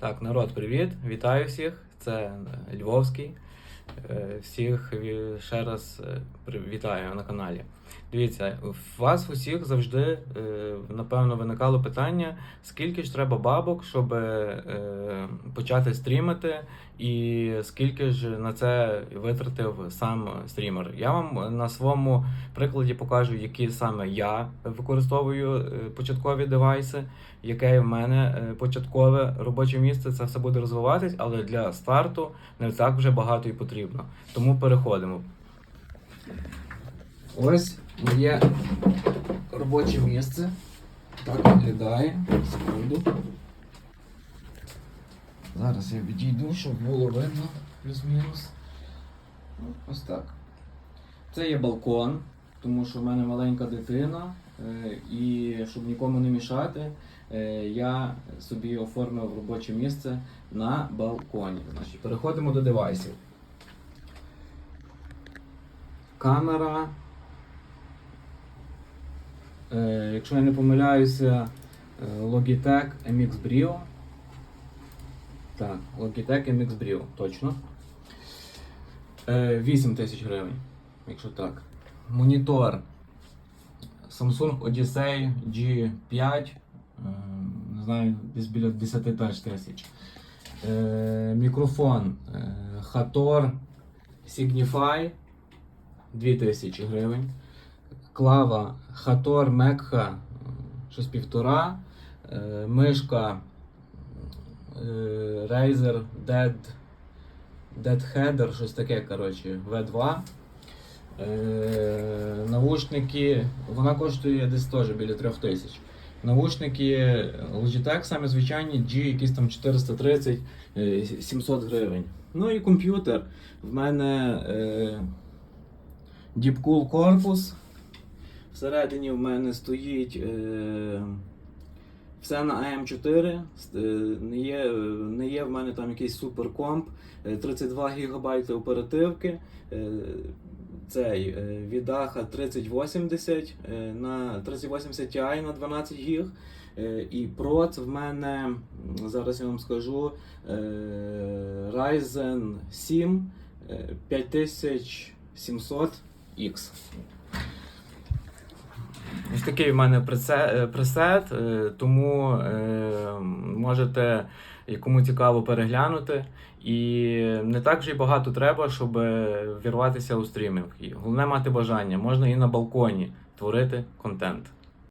Так, народ, привіт! Вітаю всіх. Це е, Львовський. Е, Всіх ще раз е, вітаю на каналі. Дивіться, у вас усіх завжди, напевно, виникало питання, скільки ж треба бабок, щоб почати стрімити, і скільки ж на це витратив сам стрімер. Я вам на своєму прикладі покажу, які саме я використовую е, початкові девайси яке в мене е, початкове робоче місце. Це все буде розвиватись, але для старту не так вже багато і потрібно. Тому переходимо. Ось моє робоче місце. Так виглядає. Секунду. Зараз я відійду, щоб було видно плюс-мінус. Ну, Ось так. Це є балкон, тому що в мене маленька дитина, е, і щоб нікому не мішати, е, я собі оформив робоче місце на балконі. Значить, переходимо до девайсів. Камера. Е, Якщо я не помиляюся, Logitech MX Brio. Так, Logitech MX Brio, точно. Е, 8 тисяч гривень, якщо так. Монітор Samsung Odyssey G5. е, Не знаю, десь біля 10 тисяч. Е, Мікрофон е, Hator Signify 2000 гривень. Клава Hator Mekha е, щось півтора. Е, Мишка е, Razer Dead Dead Header, щось таке, коротше, V2. Е, навушники, вона коштує десь теж біля 3000. Навушники Logitech, саме звичайні, G, якісь там 430 е, 700 гривень. Ну і комп'ютер. В мене е, Deepcool корпус. Всередині в мене стоїть е, все на AM4. Е, Не є, не є в мене там якийсь суперкомп. Е, 32 ГБ оперативки. Е, Цей е, від Aha 3080 е, на 3080 Ti на 12 ГБ. І проц в мене, зараз я вам скажу, е, Ryzen 7 е, 5700X. Такий в мене е, пресет, е, тому е, можете кому цікаво переглянути. І не так вже й багато треба, щоб вірватися у стрімінг. Головне мати бажання, можна і на балконі творити контент.